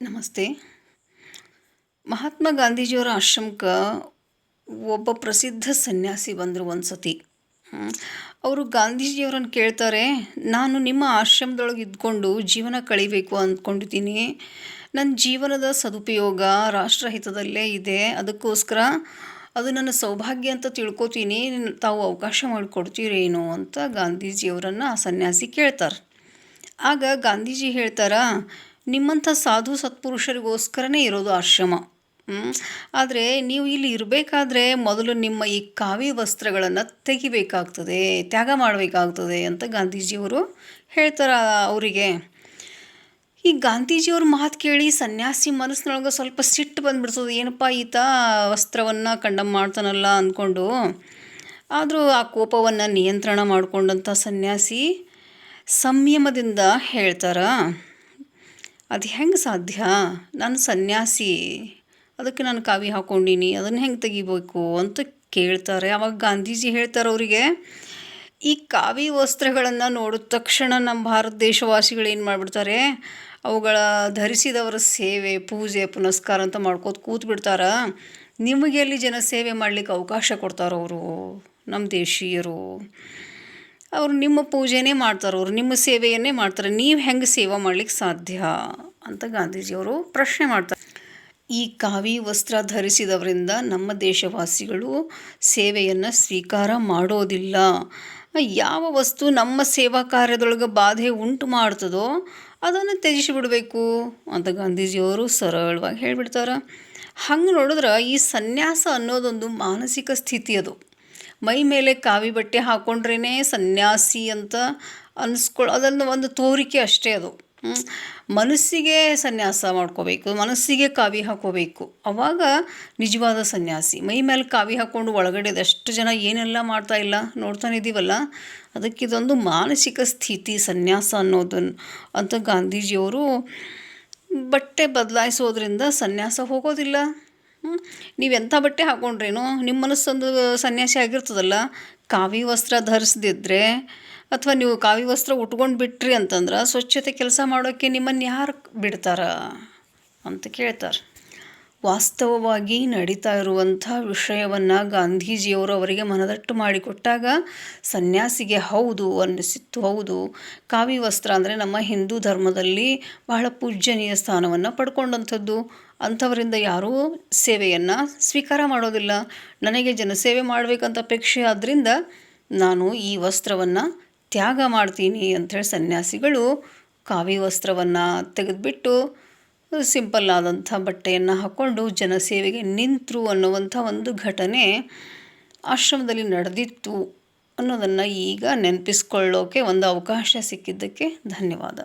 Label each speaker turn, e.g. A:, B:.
A: ನಮಸ್ತೆ. ಮಹಾತ್ಮ ಗಾಂಧೀಜಿಯವರ ಆಶ್ರಮಕ್ಕೆ ಒಬ್ಬ ಪ್ರಸಿದ್ಧ ಸನ್ಯಾಸಿ ಬಂದರು ಒಂದು ಸತಿ ಅವರು ಗಾಂಧೀಜಿಯವರನ್ನು ಕೇಳ್ತಾರೆ, ನಾನು ನಿಮ್ಮ ಆಶ್ರಮದೊಳಗೆ ಇದ್ಕೊಂಡು ಜೀವನ ಕಳಿಬೇಕು ಅಂದ್ಕೊಂಡಿದ್ದೀನಿ ನನ್ನ ಜೀವನದ ಸದುಪಯೋಗ ರಾಷ್ಟ್ರಹಿತದಲ್ಲೇ ಇದೆ. ಅದಕ್ಕೋಸ್ಕರ ಅದು ನನ್ನ ಸೌಭಾಗ್ಯ ಅಂತ ತಿಳ್ಕೊತೀನಿ. ತಾವು ಅವಕಾಶ ಮಾಡಿಕೊಡ್ತೀರೇನು ಅಂತ ಗಾಂಧೀಜಿಯವರನ್ನು ಆ ಸನ್ಯಾಸಿ ಕೇಳ್ತಾರೆ. ಆಗ ಗಾಂಧೀಜಿ ಹೇಳ್ತಾರಾ ನಿಮ್ಮಂಥ ಸಾಧು ಸತ್ಪುರುಷರಿಗೋಸ್ಕರನೇ ಇರೋದು ಆಶ್ರಮ. ಆದರೆ ನೀವು ಇಲ್ಲಿ ಇರಬೇಕಾದ್ರೆ ಮೊದಲು ನಿಮ್ಮ ಈ ಕಾವಿ ವಸ್ತ್ರಗಳನ್ನು ತೆಗಿಬೇಕಾಗ್ತದೆ, ತ್ಯಾಗ ಮಾಡಬೇಕಾಗ್ತದೆ ಅಂತ ಗಾಂಧೀಜಿಯವರು ಹೇಳ್ತಾರೆ ಅವರಿಗೆ. ಈ ಗಾಂಧೀಜಿಯವ್ರ ಮಾತು ಕೇಳಿ ಸನ್ಯಾಸಿ ಮನಸ್ಸಿನೊಳಗೆ ಸ್ವಲ್ಪ ಸಿಟ್ಟು ಬಂದುಬಿಡ್ತದೆ. ಏನಪ್ಪ ಈತ ವಸ್ತ್ರವನ್ನು ಕಂಡಮ್ ಮಾಡ್ತಾನಲ್ಲ ಅಂದ್ಕೊಂಡು ಆದರೂ ಆ ಕೋಪವನ್ನು ನಿಯಂತ್ರಣ ಮಾಡಿಕೊಂಡಂಥ ಸನ್ಯಾಸಿ ಸಂಯಮದಿಂದ ಹೇಳ್ತಾರ. ಅದು ಹೆಂಗೆ ಸಾಧ್ಯ? ನಾನು ಸನ್ಯಾಸಿ, ಅದಕ್ಕೆ ನಾನು ಕಾವಿ ಹಾಕ್ಕೊಂಡೀನಿ ಅದನ್ನು ಹೆಂಗೆ ತೆಗಿಬೇಕು ಅಂತ ಕೇಳ್ತಾರೆ. ಆವಾಗ ಗಾಂಧೀಜಿ ಹೇಳ್ತಾರೆ ಅವರಿಗೆ, ಈ ಕಾವಿ ವಸ್ತ್ರಗಳನ್ನು ನೋಡಿದ ತಕ್ಷಣ ನಮ್ಮ ಭಾರತ ದೇಶವಾಸಿಗಳು ಏನು ಮಾಡಿಬಿಡ್ತಾರೆ? ಅವುಗಳ ಧರಿಸಿದವರ ಸೇವೆ, ಪೂಜೆ, ಪುನಸ್ಕಾರ ಅಂತ ಮಾಡ್ಕೋತ ಕೂತು ಬಿಡ್ತಾರೆ ನಿಮಗೆ ಅಲ್ಲಿ ಜನ ಸೇವೆ ಮಾಡಲಿಕ್ಕೆ ಅವಕಾಶ ಕೊಡ್ತಾರವರು ನಮ್ಮ ದೇಶೀಯರು? ಅವರು ನಿಮ್ಮ ಪೂಜೆನೇ ಮಾಡ್ತಾರೆ, ಅವರು ನಿಮ್ಮ ಸೇವೆಯನ್ನೇ ಮಾಡ್ತಾರೆ, ನೀವು ಹೆಂಗೆ ಸೇವೆ ಮಾಡ್ಲಿಕ್ಕೆ ಸಾಧ್ಯ? ಅಂತ ಗಾಂಧೀಜಿಯವರು ಪ್ರಶ್ನೆ ಮಾಡ್ತಾರೆ. ಈ ಕಾವಿ ವಸ್ತ್ರ ಧರಿಸಿದವರಿಂದ ನಮ್ಮ ದೇಶವಾಸಿಗಳು ಸೇವೆಯನ್ನು ಸ್ವೀಕಾರ ಮಾಡೋದಿಲ್ಲ. ಯಾವ ವಸ್ತು ನಮ್ಮ ಸೇವಾ ಕಾರ್ಯದೊಳಗೆ ಬಾಧೆ ಉಂಟು ಮಾಡ್ತದೋ ಅದನ್ನು ತ್ಯಜಿಸಿಬಿಡಬೇಕು ಅಂತ ಗಾಂಧೀಜಿಯವರು ಸರಳವಾಗಿ ಹೇಳಿಬಿಡ್ತಾರೆ. ಹಂಗೆ ನೋಡಿದ್ರೆ ಈ ಸನ್ಯಾಸ ಅನ್ನೋದೊಂದು ಮಾನಸಿಕ ಸ್ಥಿತಿ ಅದು. ಮೈ ಮೇಲೆ ಕಾವಿ ಬಟ್ಟೆ ಹಾಕ್ಕೊಂಡ್ರೇ ಸನ್ಯಾಸಿ ಅಂತ ಅನ್ಸ್ಕೊಳ್ ಅದನ್ನು ಒಂದು ತೋರಿಕೆ ಅಷ್ಟೇ ಅದು. ಮನಸ್ಸಿಗೆ ಸನ್ಯಾಸ ಮಾಡ್ಕೋಬೇಕು, ಮನಸ್ಸಿಗೆ ಕಾವಿ ಹಾಕೋಬೇಕು. ಅವಾಗ ನಿಜವಾದ ಸನ್ಯಾಸಿ. ಮೈ ಮೇಲೆ ಕಾವಿ ಹಾಕ್ಕೊಂಡು ಒಳಗಡೆ ಎಷ್ಟು ಜನ ಏನೆಲ್ಲ ಮಾಡ್ತಾ ಇಲ್ಲ ನೋಡ್ತಾನೆ ಇದ್ದೀವಲ್ಲ ಅದಕ್ಕಿದೊಂದು ಮಾನಸಿಕ ಸ್ಥಿತಿ ಸನ್ಯಾಸ ಅನ್ನೋದನ್ನು ಅಂತ ಗಾಂಧೀಜಿಯವರು ಬಟ್ಟೆ ಬದಲಾಯಿಸೋದ್ರಿಂದ ಸನ್ಯಾಸ ಹೋಗೋದಿಲ್ಲ. ನೀವು ಎಂಥ ಬಟ್ಟೆ ಹಾಕ್ಕೊಂಡ್ರೇನು ನಿಮ್ಮ ಮನಸ್ಸೊಂದು ಸನ್ಯಾಸಿ ಆಗಿರ್ತದಲ್ಲ, ಕಾವಿ ವಸ್ತ್ರ ಧರಿಸ್ದಿದ್ರೆ, ಅಥವಾ ನೀವು ಕಾವಿ ವಸ್ತ್ರ ಉಟ್ಕೊಂಡು ಬಿಟ್ರಿ ಅಂತಂದ್ರೆ ಸ್ವಚ್ಛತೆ ಕೆಲಸ ಮಾಡೋಕ್ಕೆ ನಿಮ್ಮನ್ನು ಯಾರು ಬಿಡ್ತಾರ ಅಂತ ಕೇಳ್ತಾರೆ. ವಾಸ್ತವವಾಗಿ ನಡೀತಾ ಇರುವಂಥ ವಿಷಯವನ್ನು ಗಾಂಧೀಜಿಯವರು ಅವರಿಗೆ ಮನದಟ್ಟು ಮಾಡಿಕೊಟ್ಟಾಗ ಸನ್ಯಾಸಿಗೆ ಹೌದು ಅನ್ನಿಸಿತ್ತು. ಹೌದು, ಕಾವಿ ವಸ್ತ್ರ ಅಂದರೆ ನಮ್ಮ ಹಿಂದೂ ಧರ್ಮದಲ್ಲಿ ಬಹಳ ಪೂಜ್ಯನೀಯ ಸ್ಥಾನವನ್ನು ಪಡ್ಕೊಂಡಂಥದ್ದು. ಅಂಥವರಿಂದ ಯಾರೂ ಸೇವೆಯನ್ನು ಸ್ವೀಕಾರ ಮಾಡೋದಿಲ್ಲ. ನನಗೆ ಜನಸೇವೆ ಮಾಡಬೇಕಂತ ಅಪೇಕ್ಷೆ ಆದ್ದರಿಂದ ನಾನು ಈ ವಸ್ತ್ರವನ್ನು ತ್ಯಾಗ ಮಾಡ್ತೀನಿ ಅಂಥೇಳಿ ಸನ್ಯಾಸಿಗಳು ಕಾವಿ ವಸ್ತ್ರವನ್ನು ತೆಗೆದುಬಿಟ್ಟು ಸಿಂಪಲ್ ಆದಂಥ ಬಟ್ಟೆಯನ್ನು ಹಾಕ್ಕೊಂಡು ಜನಸೇವೆಗೆ ನಿಂತರು ಅನ್ನುವಂಥ ಒಂದು ಘಟನೆ ಆಶ್ರಮದಲ್ಲಿ ನಡೆದಿತ್ತು ಅನ್ನೋದನ್ನು ಈಗ ನೆನಪಿಸ್ಕೊಳ್ಳೋಕೆ ಒಂದು ಅವಕಾಶ ಸಿಕ್ಕಿದ್ದಕ್ಕೆ ಧನ್ಯವಾದ.